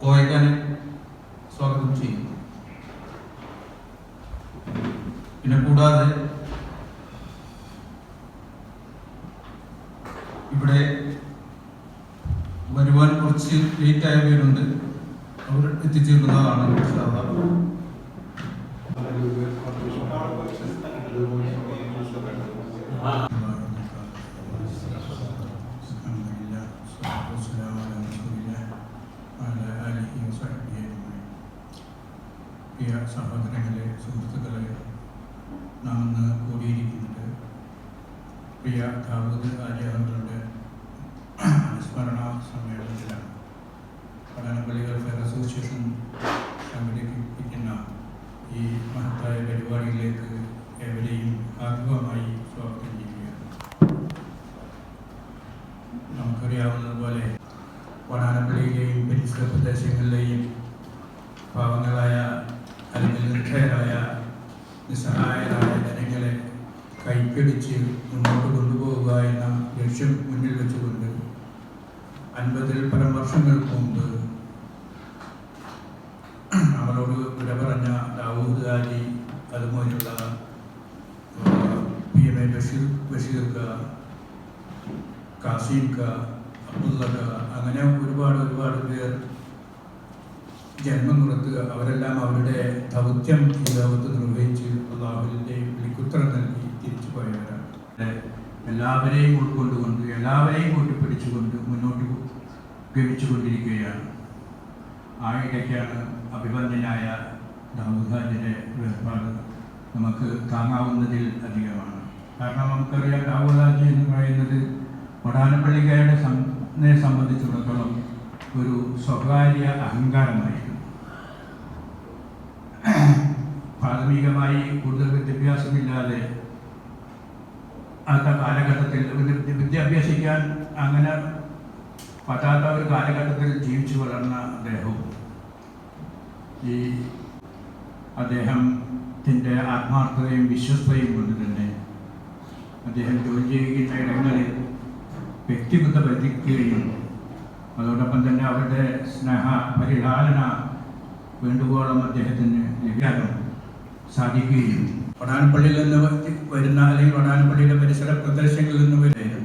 കോയക്കാനെ സ്വാഗതം ചെയ്യുന്നു. പിന്നെ കൂടാതെ ഇവിടെ വരുവാൻ കുറച്ച് ലേറ്റ് ആയവരുണ്ട് അവർ എത്തിച്ചേരുന്നതാണ് ഇൻഷാ അല്ലാഹ്. പ്രിയ സഹോദരങ്ങളെ സുഹൃത്തുക്കളെ നാം ഇന്ന് കൂടിയിരിക്കുന്നത് പ്രിയ ദാവൂദ് ആര്യാഹങ്ങളുടെ അനുസ്മരണ സമ്മേളനത്തിലാണ്. പഠനപ്പള്ളികൾ ഫെയർ അസോസിയേഷൻ സംഘടിപ്പിക്കുന്ന ഈ മഹത്തായ പരിപാടിയിലേക്ക് എവരെയും ആത്മമായി സ്വാഗതം ചെയ്യുകയാണ്. നമുക്കറിയാവുന്നതുപോലെ വടാനപ്പള്ളിയിലെയും പരിസര പ്രദേശങ്ങളിലെയും പാവങ്ങളായ കൈപ്പിടിച്ച് മുന്നോട്ട് കൊണ്ടുപോവുക എന്ന ലക്ഷ്യം മുന്നിൽ വെച്ചുകൊണ്ട് അൻപതിൽ പരം വർഷങ്ങൾക്ക് മുമ്പ് നമ്മളോട് വിട പറഞ്ഞ ദാവൂദ് ഹാജി അതുപോലെയുള്ള പി എം എ ബഷീർ ബഷീർക്ക ക കാസിം ക അബ്ദുള്ള അങ്ങനെ ഒരുപാട് ഒരുപാട് പേർ ജന്മം കൊടുത്ത് അവരെല്ലാം അവരുടെ ദൗത്യം ഈ ലോകത്ത് നിർവഹിച്ച് അള്ളാഹുവിന്റെ വിളിക്കുത്തരം നൽകി തിരിച്ചു പോയവരാണ് എല്ലാവരെയും ഉൾക്കൊണ്ടുകൊണ്ട് എല്ലാവരെയും കൂട്ടിപ്പിടിച്ചുകൊണ്ട് മുന്നോട്ട് ഗമിച്ചുകൊണ്ടിരിക്കുകയാണ്. ആ ഇടയ്ക്കാണ് അഭിവന്ദനായ ദാവൂദാജിന്റെ വേർപാട് നമുക്ക് താങ്ങാവുന്നതിൽ അധികമാണ്. കാരണം നമുക്കറിയാം ദാവൂദാജി എന്ന് പറയുന്നത് ഒടാനപ്പള്ളിക്കാരുടെ നെ സംബന്ധിച്ചിടത്തോളം ഒരു സ്വകാര്യ അഹങ്കാരമായിരുന്നു. പ്രാഥമികമായി കൂടുതൽ വിദ്യാഭ്യാസമില്ലാതെ അന്നത്തെ കാലഘട്ടത്തിൽ വിദ്യ- വിദ്യാഭ്യാസിക്കാൻ അങ്ങനെ പറ്റാത്ത ഒരു കാലഘട്ടത്തിൽ ജീവിച്ചു വളർന്ന അദ്ദേഹവും ഈ അദ്ദേഹത്തിന്റെ ആത്മാർത്ഥതയും വിശ്വസ്തയും കൊണ്ട് തന്നെ അദ്ദേഹം ജോലി ചെയ്യുന്ന ഇടങ്ങളിൽ വ്യക്തിഗത ബന്ധിക്കുകയും അതോടൊപ്പം തന്നെ അവരുടെ സ്നേഹ പരിപാലന വേണ്ടുവോളം അദ്ദേഹത്തിന് ലഭ്യാകാൻ സാധിക്കുകയും വടാനപ്പള്ളിയിൽ നിന്ന് വരുന്ന അല്ലെങ്കിൽ വടാനപ്പള്ളിയുടെ പരിസര പ്രദേശങ്ങളിൽ നിന്ന് വരുന്നു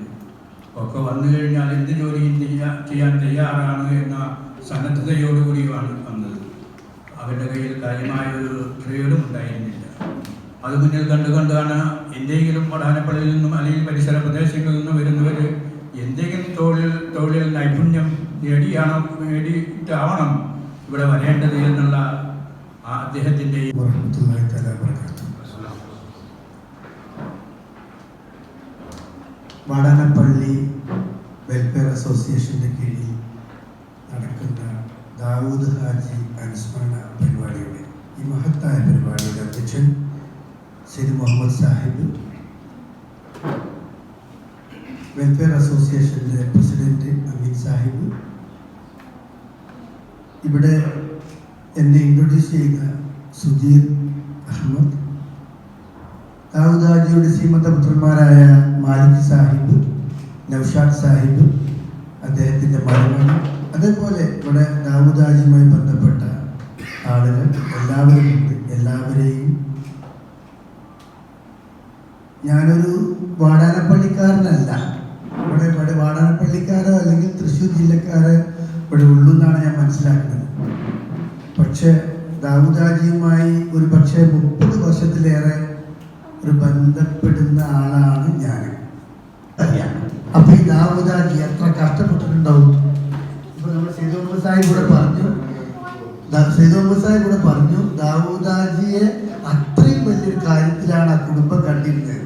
ഒക്കെ വന്നു കഴിഞ്ഞാൽ എന്ത് ജോലിയും ചെയ്യാ- ചെയ്യാൻ തയ്യാറാണ് എന്ന സന്നദ്ധതയോടുകൂടിയുമാണ് വന്നത്. അവരുടെ കയ്യിൽ കാര്യമായ ഒരു ട്രേഡും ഉണ്ടായിരുന്നില്ല. അത് മുന്നിൽ കണ്ടുകൊണ്ടാണ് എന്തെങ്കിലും വടാനപ്പള്ളിയിൽ നിന്നും അല്ലെങ്കിൽ പരിസര പ്രദേശങ്ങളിൽ നിന്നും വരുന്നവർ എന്തെങ്കിലും തൊഴിൽ തൊഴിൽ നൈപുണ്യം നേടിയാണോ നേടിയിട്ടാവണം ഇവിടെ വരേണ്ടത് എന്നുള്ള വബറകാതുഹു. വാടാനപ്പള്ളി വെൽഫെയർ അസോസിയേഷന്റെ കീഴിൽ നടക്കുന്ന ദാവൂദ് ഹാജി അനുസ്മരണ പരിപാടിയുടെ ഈ മഹത്തായ പരിപാടിയുടെ അധ്യക്ഷൻ സെയ്ദ് മുഹമ്മദ് സാഹിബ് വെൽഫെയർ അസോസിയേഷന്റെ പ്രസിഡന്റ് അമീൻ സാഹിബ് ഇവിടെ എന്നെ ഇൻട്രൊഡ്യൂസ് ചെയ്ത സുധീർ അഹമ്മദ്. ദാവൂദാജിയുടെ ശ്രീമത പുത്രന്മാരായ മാലിക് സാഹിബ് നൌഷാദ് സാഹിബ് അദ്ദേഹത്തിന്റെ മകനാണ് അതേപോലെ ഇവിടെ ദാവൂദാജിയുമായി ബന്ധപ്പെട്ട ആളുകൾ എല്ലാവരും ഉണ്ട് എല്ലാവരെയും. ഞാനൊരു വാടാനപ്പള്ളിക്കാരനല്ല. ഇവിടെ ഇവിടെ വാടാനപ്പള്ളിക്കാരോ അല്ലെങ്കിൽ തൃശ്ശൂർ ജില്ലക്കാരോ ഇവിടെ ഉള്ളൂ എന്നാണ് ഞാൻ മനസ്സിലാക്കുന്നത്. പക്ഷേ ദാവൂദാജിയുമായി ഒരു പക്ഷേ മുപ്പത് വർഷത്തിലേറെ ഒരു ബന്ധപ്പെടുന്ന ആളാണ് ഞാൻ അറിയാം. അപ്പൊ ഈ ദാവൂദാജി എത്ര കഷ്ടപ്പെട്ടിട്ടുണ്ടാവും? ഇപ്പൊ നമ്മൾ സൈദ് മുഹമ്മദ് സാഹിബ് കൂടെ പറഞ്ഞു. സൈദ് മുഹമ്മദ് സാഹിബ് കൂടെ പറഞ്ഞു ദാവൂദാജിയെ അത്രയും വലിയൊരു കാര്യത്തിലാണ് ആ കുടുംബം കണ്ടിരുന്നത്.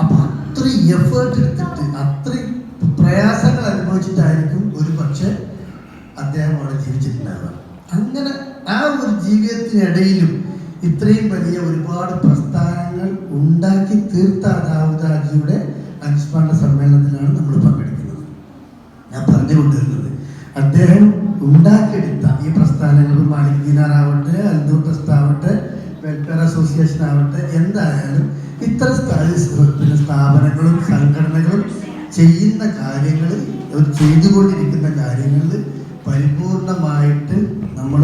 അപ്പൊ അത്രയും എഫേർട്ട് എടുത്തിട്ട് അത്രയും പ്രയാസങ്ങൾ അനുഭവിച്ചിട്ടായിരിക്കും ഒരു പക്ഷെ അദ്ദേഹം അവിടെ ജീവിച്ചിട്ടുണ്ടാവുക. അങ്ങനെ ജീവിതത്തിനിടയിലും ഇത്രയും വലിയ ഒരുപാട് പ്രസ്ഥാനങ്ങൾ ഉണ്ടാക്കി തീർത്ത ദാവൂദാജിയുടെ അനുസ്മരണ സമ്മേളനത്തിലാണ് നമ്മൾ പങ്കെടുക്കുന്നത്. ഞാൻ പറഞ്ഞുകൊണ്ടിരുന്നത് അദ്ദേഹം ഉണ്ടാക്കിയെടുത്ത ഈ പ്രസ്ഥാനങ്ങൾ മാലിക് ദീനാർ ആവട്ടെ അൽദൂർ ആവട്ടെ വെൽഫെയർ അസോസിയേഷൻ ആവട്ടെ എന്തായാലും ഇത്ര സ്ഥാ- സ്ഥാപനങ്ങളും സംഘടനകളും ചെയ്യുന്ന കാര്യങ്ങൾ ചെയ്തുകൊണ്ടിരിക്കുന്ന കാര്യങ്ങളിൽ പരിപൂർണമായിട്ട് നമ്മൾ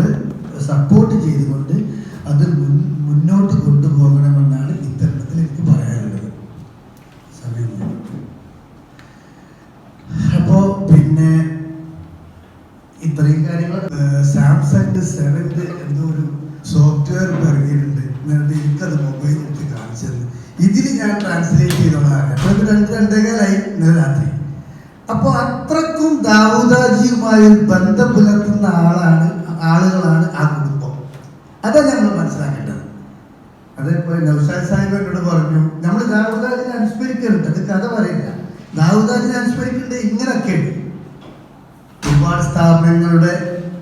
സപ്പോർട്ട് ചെയ്തുകൊണ്ട് അത് മുൻ മുന്നോട്ട് കൊണ്ടുപോകണമെന്നാണ് ഇത്തരത്തിൽ എനിക്ക് പറയാനുള്ളത്. സമയം അപ്പോ പിന്നെ ഇത്രയും കാര്യങ്ങൾ സാംസങ് സെവൻത് എന്തോ ഒരു സോഫ്റ്റ്വെയർ ഇറങ്ങിയിട്ടുണ്ട്. എന്നിട്ട് എനിക്കത് മൊബൈൽ എടുത്ത് കാണിച്ചത്. ഇതിൽ ഞാൻ ട്രാൻസ്ലേറ്റ് ചെയ്തോളാണ് അപ്പോൾ രണ്ട് രാത്രി. അപ്പോൾ അത്രക്കും ദാവൂദാജിയുമായി ബന്ധം പുലർത്തുന്ന ആളാണ് ആളുകളാണ് ആ കുടുംബം ഞങ്ങൾ മനസ്സിലാക്കേണ്ടത്. അതേപോലെ നൗഷാദ് സാഹിബ് പറഞ്ഞു നമ്മൾ ദാവൂദാജിനെ അനുസ്മരിക്കരുത്. അത് കഥ പറയില്ല. ദാവൂദാജിനെ അനുസ്മരിക്കേണ്ടത് ഇങ്ങനെയൊക്കെയുണ്ട് ഒരുപാട് സ്ഥാപനങ്ങളുടെ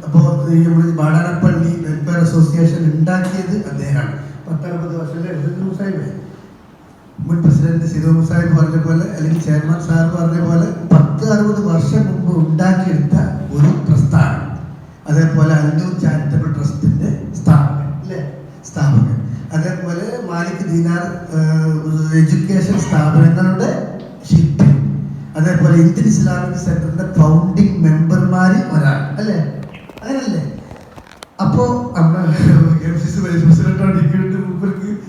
അപ്പോൾ നമ്മൾ വാടാനപ്പള്ളി വെൽഫെയർ അസോസിയേഷൻ ഉണ്ടാക്കിയത് അദ്ദേഹമാണ്. പത്തൊമ്പത് വർഷം മുൻ പ്രസിഡന്റ് സിദോ സാഹിബ് പറഞ്ഞ പോലെ അല്ലെങ്കിൽ ചെയർമാൻ സാർ പറഞ്ഞ പോലെ പത്ത് അറുപത് വർഷം മുമ്പ് ഉണ്ടാക്കിയെടുത്ത ഒരു പ്രസ്ഥാനം അതേപോലെ അല്ലൂർ ചാരിറ്റബിൾ ട്രസ്റ്റിന്റെ സ്ഥാപകൻ അല്ലേ സ്ഥാപകൻ അതേപോലെ മാലിക് ദീനാർ എഡ്യൂക്കേഷൻ സ്ഥാപനങ്ങളുടെ ശില്പി അതേപോലെ ഇന്ത്യൻ ഇസ്ലാമിക് സെന്ററിന്റെ ഫൗണ്ടിങ് മെമ്പർമാരിൽ ഒരാൾ. അല്ലേ? അങ്ങനല്ലേ? അപ്പോ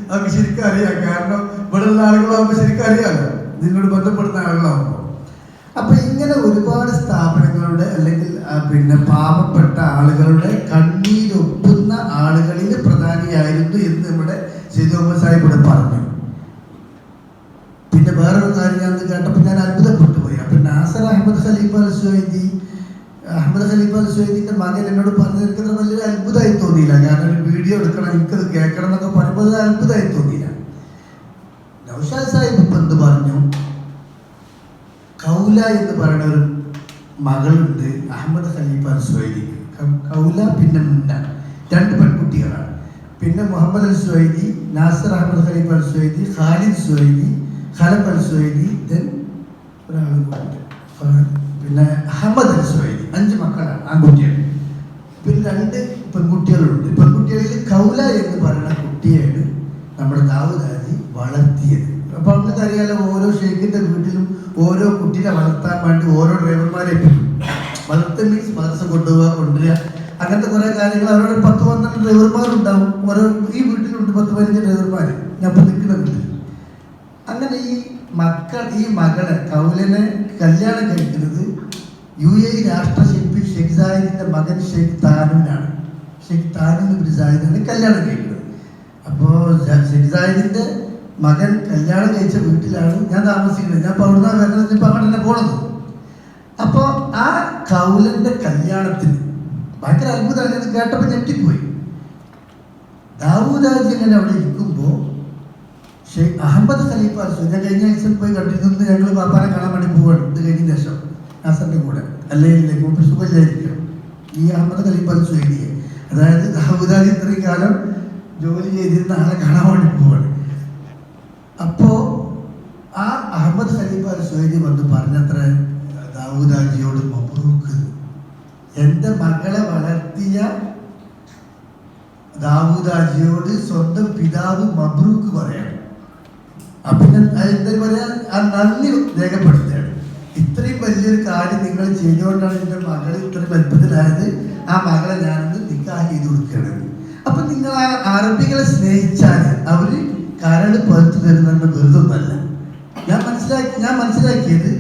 അവർക്ക് ശരിക്കും അറിയാം. കാരണം ഇവിടെ ഉള്ള ആളുകളാകുമ്പോൾ ശരിക്കും അറിയാമല്ലോ നിങ്ങളോട് ബന്ധപ്പെടുന്ന ആളുകളാകുമ്പോൾ അപ്പൊ ഇങ്ങനെ ഒരുപാട് സ്ഥാപനങ്ങളുടെ അല്ലെങ്കിൽ പിന്നെ പാവപ്പെട്ട ആളുകളുടെ കണ്ണീരൊപ്പുന്ന ആളുകളിൽ പ്രധാനിയായിരുന്നു നമ്മുടെ സാഹിബ് ഇവിടെ പറഞ്ഞു. പിന്നെ വേറൊരു കാര്യം ഞാൻ കേട്ടപ്പോൾ ഞാൻ അത്ഭുതപ്പെട്ടു പോയി അപ്പൊ Nasser Ahmed Khalif Al Suwaidi Ahmed Khalif Al സുഹൈദിന്റെ മകൻ എന്നോട് പറഞ്ഞത് എനിക്കത് വലിയൊരു അത്ഭുതമായി തോന്നിയില്ല. ഞാനൊരു വീഡിയോ എടുക്കണം എനിക്കത് കേൾക്കണം എന്നൊക്കെ പറയുമ്പോൾ അത് അത്ഭുതമായി തോന്നിയില്ല. നൗഷാദ് സാഹിബ് ഇപ്പൊ എന്ത് പറഞ്ഞു? കൗല എന്ന് പറയുന്ന ഒരു മകളുണ്ട് അഹമ്മദ് ഖലീഫ് അൽ സുഹൈദിക്ക് കൗല പിന്നെ മുന്ന. രണ്ട് പെൺകുട്ടികളാണ്. പിന്നെ Mohammed Al Suwaidi Nasser Ahmed Khalif Al Suwaidi Khalid Suwaidi Khalaf Al Suwaidi then പിന്നെ അഹമ്മദ് അൽ സുഹൈദി അഞ്ച് മക്കളാണ് ആൺകുട്ടികൾ. പിന്നെ രണ്ട് പെൺകുട്ടികളുണ്ട്. പെൺകുട്ടികളിൽ കൗല എന്ന് പറയുന്ന കുട്ടിയാണ് നമ്മുടെ ദാവൂദാജി വളർത്തിയത്. അപ്പൊ നമുക്ക് അറിയാലോ ഓരോ ഷെയ്ഖിന്റെ വീട്ടിലും ഓരോ കുട്ടിയെ വളർത്താൻ വേണ്ടി ഓരോ ഡ്രൈവർമാരെ വളർത്തൽ മീൻസ് മദ്രസ കൊണ്ടുപോവുക കൊണ്ടുവരിക. അങ്ങനത്തെ കുറെ കാര്യങ്ങൾ അവരുടെ പത്ത് പന്ത്രണ്ട് ഡ്രൈവർമാരുണ്ടാവും. ഓരോ ഈ വീട്ടിലുണ്ട് പത്ത് പതിനഞ്ച് ഡ്രൈവർമാർ ഞാൻ ഇപ്പൊ നിൽക്കുന്നുണ്ട് അങ്ങനെ ഈ മക്കൾ ഈ മകളെ കൗലനെ കല്യാണം കഴിക്കുന്നത് യു എ രാഷ്ട്രശില്പി ഷെയ്ഖ് സാഹിദിന്റെ മകൻ ഷെയ്ഖ് താനുവിനാണ് ഷെയ്ഖ് താനു ഇബ്നു സാഹിദാണ് കല്യാണം കഴിക്കുന്നത്. അപ്പോൾ ഷെയ്ഖ് സാഹിദിന്റെ മകൻ കല്യാണം കഴിച്ച വീട്ടിലാണ് ഞാൻ താമസിക്കുന്നത്. ഞാൻ ഇപ്പോൾ അവിടുന്ന് വരുന്നത്. ഇപ്പം അവിടെ തന്നെ പോണത്? അപ്പോൾ ആ കൗലന്റെ കല്യാണത്തിന് ഭയങ്കര അത്ഭുതമാണ്. ഇത് കേട്ടപ്പോൾ ഞെട്ടിപ്പോയി. ദാവൂദാജി ഇങ്ങനെ അവിടെ ഇരിക്കുമ്പോൾ ഷെയ്ഖ് അഹമ്മദ് ഖലീഫ ഞാൻ കഴിഞ്ഞ ആഴ്ച പോയി കണ്ടിരുന്നു ഞങ്ങൾ പാപ്പാനെ കാണാൻ വേണ്ടി പോവാണ്. ഇത് കഴിഞ്ഞ ശേഷം നാസറിന്റെ കൂടെ. അല്ലെങ്കിൽ കൂട്ടി സുഖമില്ലായിരിക്കും ഈ അഹമ്മദ് ഖലീഫ സുഹൈദിയെ അതായത് ദാവൂദാജി ഇത്രയും കാലം ജോലി ചെയ്തിരുന്ന ആളെ കാണാൻ വേണ്ടി പോവാണ്. അപ്പോ ആ അഹമ്മദ് ഖലീഫ സുഹൈദി വന്ന് പറഞ്ഞത്ര ദാവൂദാജിയോട് മബ്രൂക്ക് എന്റെ മകളെ വളർത്തിയ ദാവൂദാജിയോട് സ്വന്തം പിതാവ് മബ്രൂക്ക് പറയണം ഞാൻ എന്താ പറയാ? ആ നന്ദി രേഖപ്പെടുത്തുകയാണ്. ഇത്രയും വലിയൊരു കാര്യം നിങ്ങൾ ചെയ്തുകൊണ്ടാണ് എന്റെ മകൾ ഇത്രയും വലുപ്പത്തിലായത് ആ മകളെ ഞാനൊന്ന് നിക്കാഹ് ചെയ്ത് കൊടുക്കുകയാണ്. അപ്പൊ നിങ്ങൾ ആ അറബികളെ സ്നേഹിച്ചാൽ അവർ കരട് പഴുത്തു തരുന്ന വെറുതൊന്നല്ല. ഞാൻ മനസ്സിലാക്കി ഞാൻ മനസ്സിലാക്കിയത്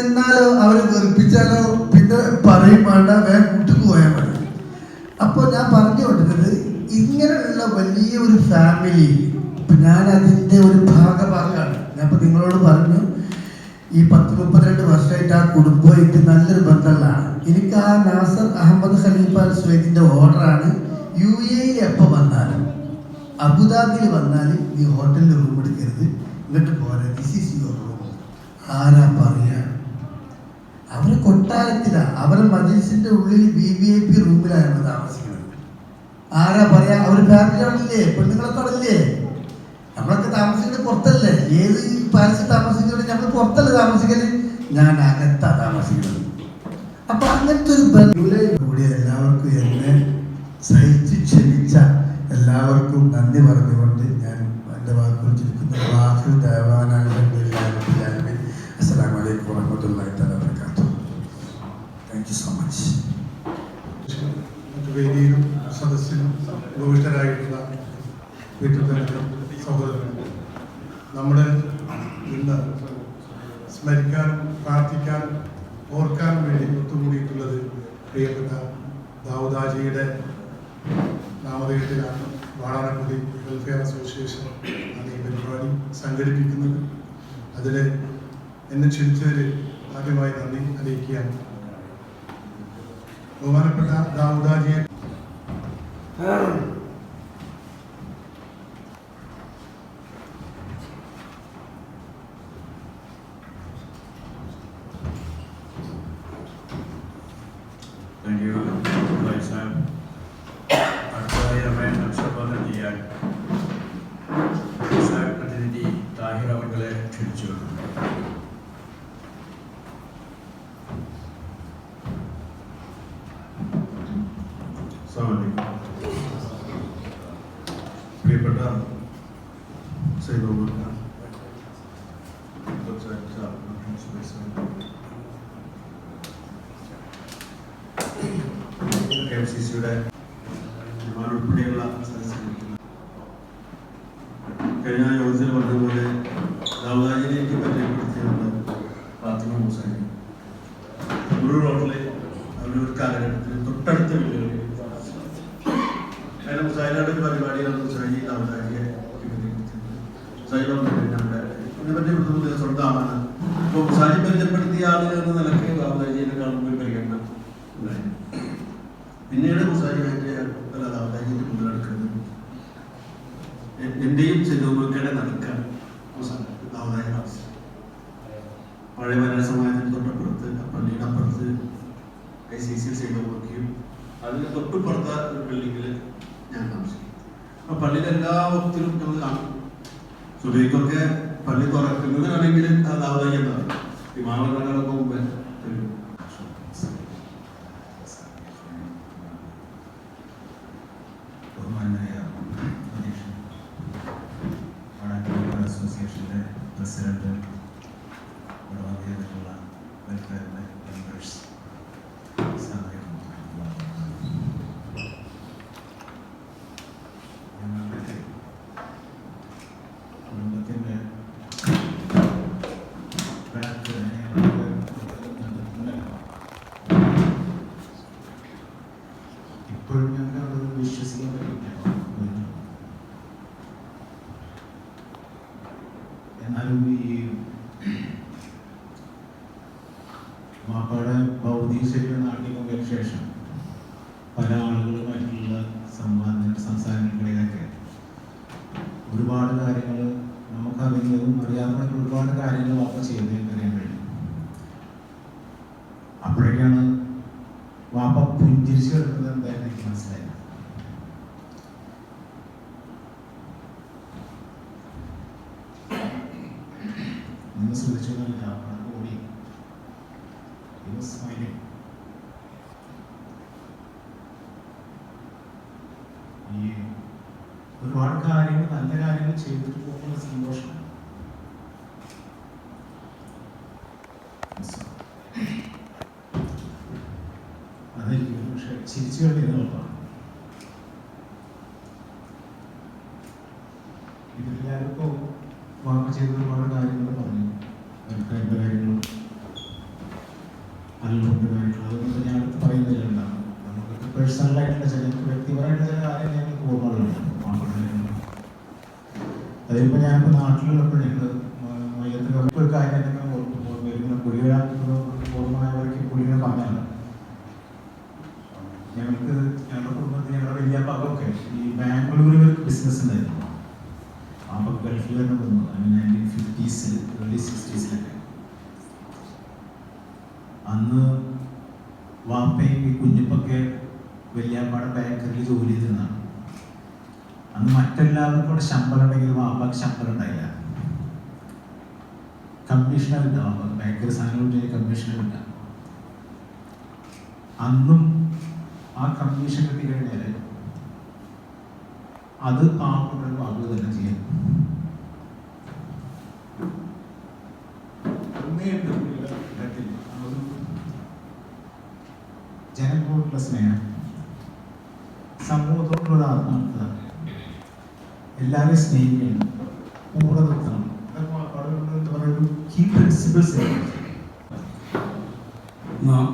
എന്നാലോ അവരെ വെറുപ്പിച്ചാലോ പിന്നെ പറയും വേണ്ട വേറെ കൂട്ടിക്ക് പോയാൽ മതി. അപ്പോൾ ഞാൻ പറഞ്ഞു കൊടുക്കുന്നത് ഇങ്ങനെയുള്ള വലിയ ഒരു ഫാമിലി ഞാൻ അതിന്റെ ഒരു ഭാഗഭാഗമാണ് ഇപ്പൊ നിങ്ങളോട് പറഞ്ഞു ഈ പത്ത് മുപ്പത്തിരണ്ട് വർഷമായിട്ട് ആ കുടുംബമായിട്ട് നല്ലൊരു ബന്ധമുള്ളതാണ്. എനിക്ക് ആ നാസർ അഹമ്മദ് ഖലീഫ് അൽ സുവൈദിന്റെ ഓർഡറാണ് യു എയിൽ എപ്പോൾ വന്നാലും അബുദാബിയിൽ വന്നാൽ നീ ഹോട്ടലിൽ റൂം എടുക്കരുത്. ഇങ്ങോട്ട് പോരെ ദിസ് ഈസ് യുവർ റൂം ആരാ പറയാ? അവർ കൊട്ടാരത്തിലാണ്. അവരെ മജീസിന്റെ ഉള്ളിൽ വി വി ഐ പി റൂമിലായിരുന്നു താമസിക്കുന്നത്. ആരാ പറയാ? അവർ ഫാമിലിയാണല്ലേ പെണ്ണുങ്ങളൊക്കെ നമ്മളൊക്കെ താമസിക്കുന്നത് പുറത്തല്ലേ? ഏത് പാലസിൽ താമസിക്കുന്നത് നമ്മൾ പുറത്തല്ലേ താമസിക്കൽ? ഞാൻ അകത്താ താമസിക്കുന്നത്. അപ്പൊ അങ്ങനത്തെ ഒരു കൂടി എല്ലാവർക്കും എന്നെ സഹിച്ച് ക്ഷമിച്ച എല്ലാവർക്കും നന്ദി പറഞ്ഞുകൊണ്ട് ഞാൻ എന്റെ വാക്കുകൾ ചുരുക്കുന്ന വാക്കുകൾ ദേവാനായ വീട്ടിൽ സഹോദരനുണ്ട് നമ്മുടെ ഇന്ന് സ്മരിക്കാൻ പ്രാർത്ഥിക്കാൻ ഓർക്കാൻ വേണ്ടി ഒത്തുകൂടിയിട്ടുള്ളത് പ്രിയപ്പെട്ട ദാവൂദാജിയുടെ നാമധേയത്തിലാണ് വാടാനക്കുടി വെൽഫെയർ അസോസിയേഷൻ ആണ് ഈ പരിപാടി സംഘടിപ്പിക്കുന്നത്. അതിൽ എന്നെ ക്ഷണിച്ചതിൽ ആദ്യമായി നന്ദി അറിയിക്കുകയാണ്. ബഹുമാനപ്പെട്ട ദാവൂദാജിയെ ഒരു റോഡിലെ ഒരു കാലഘട്ടത്തിൽ തൊട്ടടുത്ത വീടുകളിൽ കാരണം മുസായിയുടെ ഒരു പരിപാടിയാണ് മുസായി ദാവൂദാജിയെ മുസായി പറഞ്ഞു അപ്പൊ പള്ളിയിൽ എല്ലാ വക്തിലും നമ്മൾ കാണും. സുബൈക്കൊക്കെ പള്ളി തുറക്കുന്നതിനാണെങ്കിലും അത് ആവുകയും എന്നാണ് വിമാനങ്ങളൊക്കെ മുമ്പേ വരും. ബഹുമാനായ അധ്യക്ഷൻ വടക്കൻ അസോസിയേഷന്റെ പ്രസിഡന്റ് ഇവിടെ വന്നിട്ടുള്ള വെൽഫെയറിന്റെ മെമ്പേഴ്സ് ഞങ്ങളുടെ കുടുംബത്തിന്റെ ബാക്ക് ഇപ്പോഴും ഞങ്ങൾക്ക് അത് വിശ്വസിക്കാൻ പറ്റില്ല എന്നാലും ഈ മാപ്പാടെ ഭൗതിക ശരീരം നാട്ടിൽ പോയതിനു ശേഷം പല ആളുകളുമായിട്ടുള്ള സംവാദ സംസാരങ്ങൾക്കിടയിലൊക്കെ ഒരുപാട് കാര്യങ്ങൾ നമുക്കറിയുന്നതും അറിയാവുന്ന ഒരുപാട് കാര്യങ്ങൾ വാപ്പ ചെയ്തതെന്ന് അറിയാൻ കഴിയും അപ്പോഴേക്കാണ് വാപ്പ പുഞ്ചിരിച്ചു കിടക്കുന്നത് എന്തായാലും എനിക്ക് മനസ്സിലായി നിങ്ങൾ ശ്രദ്ധിച്ചൊന്നുമില്ല അവിടെ കൂടി He was smiling. ഒരുപാട് കാര്യങ്ങൾ നല്ല കാര്യങ്ങൾ ചെയ്തിട്ട് പോകുന്ന സന്തോഷം അതായിരിക്കും പക്ഷെ ചിരിച്ചു കളിയുന്നതാണ് ഇതിലെല്ലാവരും ഇപ്പോൾ വാങ്ങ ചെയ്ത ഒരുപാട് കാര്യങ്ങൾ പറഞ്ഞു വെൽഫെയറിന്റെ കാര്യങ്ങളും കാര്യങ്ങൾ അതൊന്നും ഞാൻ പറയുന്നില്ല ഉണ്ടാവും നമുക്ക് പേഴ്സണലായിട്ടുള്ള ചില വ്യക്തിപരമായിട്ടുള്ള ചില കാര്യങ്ങൾ ഞങ്ങൾക്ക് ഓർമ്മകളുണ്ട്. അതിപ്പോൾ ഞാനിപ്പോൾ നാട്ടിലുള്ളപ്പോൾ ഞങ്ങൾ മയ്യത്തിൽ ഒരു കാര്യം എന്നൊക്കെ ഓർക്കുമ്പോൾ വരുന്ന പുലികള ഓർമ്മയായവർക്ക് പുലികളെ പറഞ്ഞാണ് ഞങ്ങൾക്ക് ഞങ്ങളുടെ കുടുംബത്തിൽ ഞങ്ങളുടെ വലിയ പകൊക്കെ ഈ ബാംഗ്ലൂർ ഇവർക്ക് ബിസിനസ് ഉണ്ടായിരുന്നു അപ്പോൾ ഗൾഫിൽ തന്നെ വന്നു നയന്റീൻ ഫിഫ്റ്റീസിൽ ഏർലി സിക്സ്റ്റീസിലൊക്കെ അന്ന് വാപ്പയും ഈ കുഞ്ഞിപ്പൊക്കെ വലിയപ്പാടെ ബേക്കറിയിൽ ജോലി ചെയ്തിരുന്നതാണ് അന്ന് മറ്റെല്ലാവർക്കും കൂടെ ശമ്പളം ഉണ്ടെങ്കിൽ വാപ്പാക്ക് ശമ്പളം ഉണ്ടായില്ല കമ്മീഷണർ ഉണ്ടാവും ബേക്കറി സാധനം കമ്മീഷണർ കിട്ടാം അന്നും ആ കമ്മീഷൻ കിട്ടി കഴിഞ്ഞാൽ അത് പാവപ്പെട്ട വാക്ക് തന്നെ ചെയ്യാം. ജനങ്ങളോടുള്ള സ്നേഹം സമൂഹത്തോടുള്ള ആത്മാർത്ഥത എല്ലാവരെയും സ്നേഹിക്കണം കൂടെ നിർത്തണം.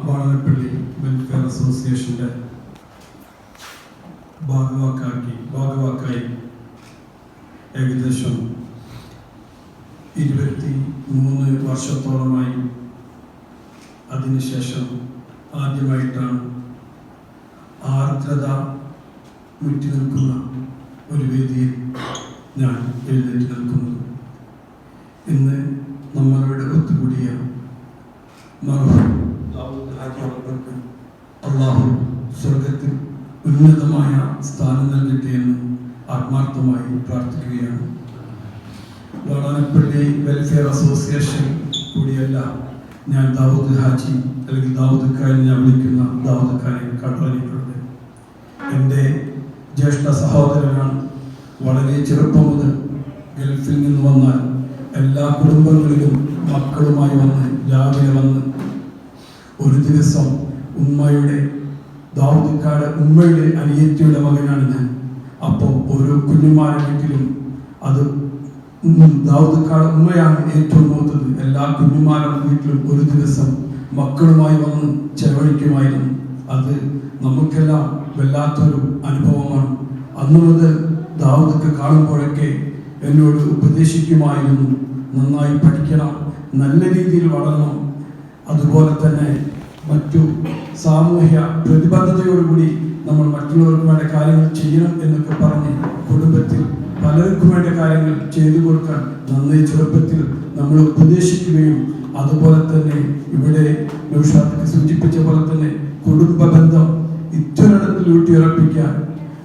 വാളനപ്പള്ളി വെൽഫെയർ അസോസിയേഷന്റെ ഭാഗവാക്കാക്കി ഭാഗവാക്കായി ഏകദേശം ഇരുപത്തി മൂന്ന് വർഷത്തോളമായി അതിനുശേഷം ആദ്യമായിട്ടാണ് ആർദ്രത മുറ്റി നിൽക്കുന്ന ഒരു വേദിയിൽ ഞാൻ എഴുന്നേറ്റ് നിൽക്കുന്നത്. ഇന്ന് നമ്മളുടെ ഒത്തുകൂടിയ അള്ളാഹു സ്വർഗത്തിൽ ഉന്നതമായ സ്ഥാനം നൽകട്ടെ എന്ന് ആത്മാർത്ഥമായി പ്രാർത്ഥിക്കുകയാണ്. വാടാനപ്പള്ളി വെൽഫെയർ അസോസിയേഷൻ കൂടിയല്ല ഞാൻ ദാവൂദ് ഹാജി അല്ലെങ്കിൽ ദാവൂദ് ഖാൻ ഞാൻ വിളിക്കുന്ന ദാവൂദ് ഖാനെ കടലിട്ടുണ്ട് എന്റെ ജ്യേഷ്ഠ സഹോദരനാണ് വളരെ ചെറുപ്പം മുതൽ ഗൾഫിൽ നിന്ന് വന്നാൽ എല്ലാ കുടുംബങ്ങളിലും മക്കളുമായി വന്ന് രാവിലെ വന്ന് ഒരു ദിവസം ഉമ്മയുടെ ദാവൂദിക്കാട് ഉമ്മയുടെ അനിയത്തിയുടെ മകനാണ് ഞാൻ. അപ്പോൾ ഓരോ കുഞ്ഞുമാരുടെ വീട്ടിലും അത് ദാവൂദിക്കാട് ഉമ്മയാണ് ഏറ്റവും മൂത്തത്. എല്ലാ കുഞ്ഞുമാരുടെ വീട്ടിലും ഒരു ദിവസം മക്കളുമായി വന്ന് ചെലവഴിക്കുമായിരുന്നു. അത് നമുക്കെല്ലാം വല്ലാത്തൊരു അനുഭവമാണ്. അന്നു മുതൽ ദാവൂദൊക്കെ കാണുമ്പോഴൊക്കെ എന്നോട് ഉപദേശിക്കുമായിരുന്നു. നന്നായി പഠിക്കണം നല്ല രീതിയിൽ വളർന്നു അതുപോലെ തന്നെ മറ്റു സാമൂഹ്യ പ്രതിബദ്ധതയോടുകൂടി നമ്മൾ മറ്റുള്ളവർക്ക് വേണ്ട കാര്യങ്ങൾ ചെയ്യണം എന്നൊക്കെ പറഞ്ഞ് കുടുംബത്തിൽ പലർക്കും വേണ്ട കാര്യങ്ങൾ ചെയ്തു കൊടുക്കാൻ നന്നേ ചെറുപ്പത്തിൽ നമ്മൾ ഉപദേശിക്കുകയും അതുപോലെ തന്നെ ഇവിടെ നൗഷാദ് സൂചിപ്പിച്ച പോലെ തന്നെ കുടുംബ ബന്ധം ഇത്തൊരിടത്തിൽ ഊട്ടിയുറപ്പിക്കാൻ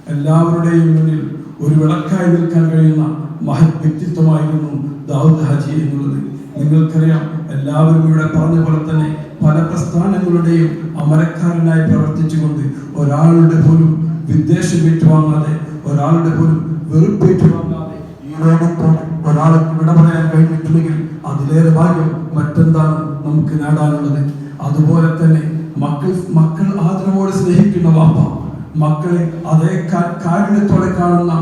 എല്ലാവരുടെയും മുന്നിൽ ഒരു വിളക്കായി നിൽക്കാൻ കഴിയുന്ന മഹത് വ്യക്തിത്വമായിരുന്നു ദാവൂദ് ഹാജി എന്നുള്ളത്. നിങ്ങൾക്കറിയാം എല്ലാവരും ഇവിടെ പറഞ്ഞ പോലെ തന്നെ പല പ്രസ്ഥാനങ്ങളുടെയും അമരക്കാരനായി പ്രവർത്തിച്ചുകൊണ്ട് ഒരാളുടെ പോലും വിദ്വേഷം ഏറ്റുവാങ്ങാതെ ഒരാളുടെ പോലും വെറുപ്പ് ഏറ്റുവാങ്ങാതെ ഈ ലോകത്ത് ഒരാൾക്ക് വിട പറയാൻ കഴിഞ്ഞിട്ടുണ്ടെങ്കിൽ അതിലേറെ ഭാഗ്യം മറ്റെന്താണ് നമുക്ക് നേടാനുള്ളത്? അതുപോലെ തന്നെ മക്കൾ മക്കൾ ആദരവോടെ സ്നേഹിക്കുന്ന വാപ്പ മക്കളെ അതേ കാരുണ്യത്തോടെ കാണുന്ന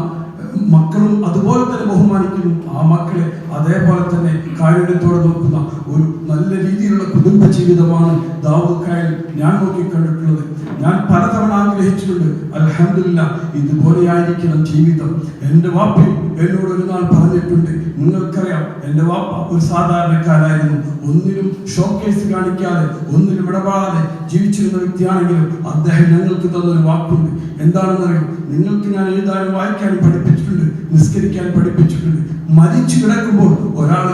മക്കളും അതുപോലെ തന്നെ ബഹുമാനിക്കുന്നു. ആ മക്കളെ അതേപോലെ തന്നെ കാരുണ്യത്തോടെ നോക്കുന്ന ഒരു നല്ല രീതിയിലുള്ള കുടുംബ ജീവിതമാണ് ദാവൂദ് ഞാൻ നോക്കി കണ്ടിട്ടുള്ളത്. ഞാൻ പലതവണ ആഗ്രഹിച്ചിട്ടുണ്ട് അലഹമില്ല ഇതുപോലെയായിരിക്കണം ജീവിതം. എന്റെ വാപ്പയും എന്നോട് ഒരു നാൾ പറഞ്ഞിട്ടുണ്ട്. നിങ്ങൾക്കറിയാം എന്റെ വാപ്പ ഒരു സാധാരണക്കാരായിരുന്നു ഒന്നിനും ഷോക്കേസ് കാണിക്കാതെ ഒന്നിനും ഇടപാടാതെ ജീവിച്ചിരുന്ന വ്യക്തിയാണെങ്കിലും അദ്ദേഹം ഞങ്ങൾക്ക് തന്നൊരു വാക്കുണ്ട്. എന്താണെന്നറിയോ നിങ്ങൾക്ക് ഞാൻ എഴുതാനും വായിക്കാനും പഠിപ്പിച്ചിട്ടുണ്ട് നിസ്കരിക്കാൻ പഠിപ്പിച്ചിട്ടുണ്ട്. മരിച്ചു കിടക്കുമ്പോൾ ഒരാൾ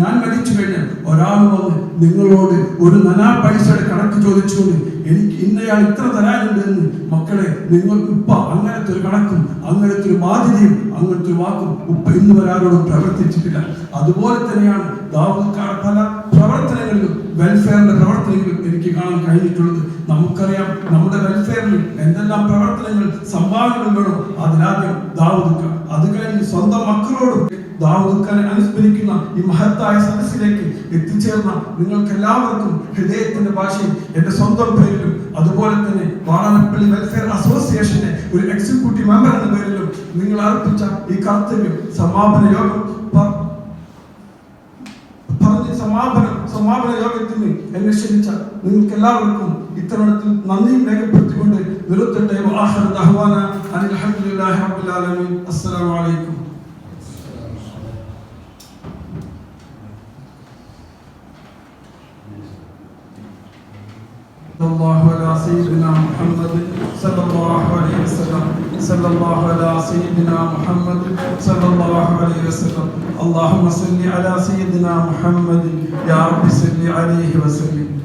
ഞാൻ മരിച്ചു കഴിഞ്ഞാൽ ഒരാൾ വന്ന് നിങ്ങളോട് ഒരു നനാ പൈസയുടെ കണക്ക് ചോദിച്ചുകൊണ്ട് എനിക്ക് ഇന്നയാൾ ഇത്ര തരാനുണ്ട് എന്ന് മക്കളെ നിങ്ങൾ ഉപ്പ അങ്ങനത്തെ ഒരു കണക്കും അങ്ങനത്തെ ഒരു ബാധ്യതയും അങ്ങനത്തെ ഒരു വാക്കും ഉപ്പ ഇന്ന് ഒരാളോടും പ്രവർത്തിച്ചിട്ടില്ല. അതുപോലെ തന്നെയാണ് ദാവൂദ്ക്കാർ പല പ്രവർത്തനങ്ങളിലും വെൽഫെയറിന്റെ പ്രവർത്തനങ്ങളിലും എനിക്ക് കാണാൻ കഴിഞ്ഞിട്ടുള്ളത്. നമുക്കറിയാം നമ്മുടെ വെൽഫെയറിൽ എന്തെല്ലാം പ്രവർത്തനങ്ങൾ സംഭാവനകൾ വേണോ അതിനാദ്യം ദാവൂദ്ക്ക അത് കഴിഞ്ഞ് സ്വന്തം മക്കളോടും ദാവൂദ്ഖാനെ അനുസ്മരിക്കുന്ന ഈ മഹത്തായ സദസ്സിലേക്ക് എത്തിച്ചേർന്ന നിങ്ങൾക്ക് എല്ലാവർക്കും ഹൃദയത്തിന്റെ ഭാഷയിൽ എന്റെ സ്വന്തം പേരിലും അതുപോലെ തന്നെ വാളനപ്പള്ളി വെൽഫെയർ അസോസിയേഷന്റെ ഒരു എക്സിക്യൂട്ടീവ് മെമ്പർ എന്ന പേരിലും നിങ്ങൾ അർപ്പിച്ച ഈ കർത്തവ്യം സമാപന യോഗം പറഞ്ഞ് സമാപന സമാപന യോഗത്തിന് എന്നെ ക്ഷണിച്ച നിങ്ങൾക്ക് എല്ലാവർക്കും ഇത്തരണത്തിൽ നന്ദിയും രേഖപ്പെടുത്തിക്കൊണ്ട് നിർത്തട്ടെ വആഖിറു ദഅ്വാന അനിൽ ഹംദുലില്ലാഹി റബ്ബിൽ ആലമീൻ അസ്സലാമു അലൈക്കും صلى الله على سيدنا محمد صلى الله عليه وسلم صلى الله على سيدنا محمد صلى الله عليه وسلم. اللهم صل على سيدنا محمد. يا رب صل عليه وسلم.